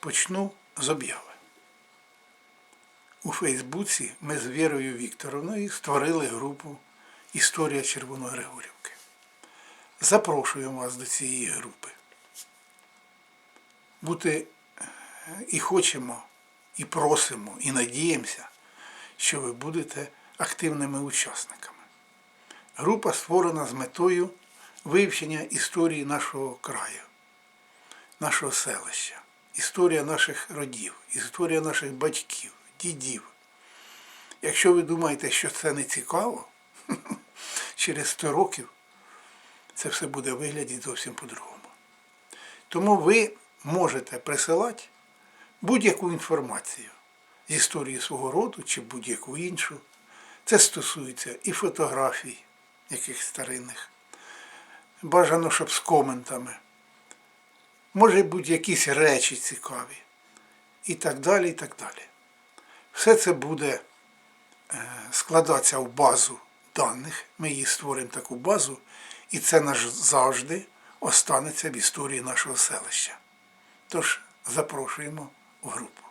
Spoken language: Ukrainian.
Почну з обяви. У Фейсбуці ми з Вірою Вікторовною створили групу Історія Червоногригорівки. Запрошуємо вас до цієї групи. Бути і хочемо, і просимо, і надіємося, що ви будете активними учасниками. Група створена з метою вивчення історії нашого краю, нашого селища, історія наших родів, історія наших батьків, дідів. Якщо ви думаєте, що це не цікаво, через 100 років це все буде виглядати зовсім по-другому. Тому ви можете присилати будь-яку інформацію з історії свого роду чи будь-яку іншу. Це стосується і фотографій, яких старинних. Бажано, щоб з коментами. Може бути якісь речі цікаві. І так далі, і так далі. Все це буде е, складатися в базу даних. Ми її створимо таку базу, і це наш завжди останеться в історії нашого селища. Тож запрошуємо в групу.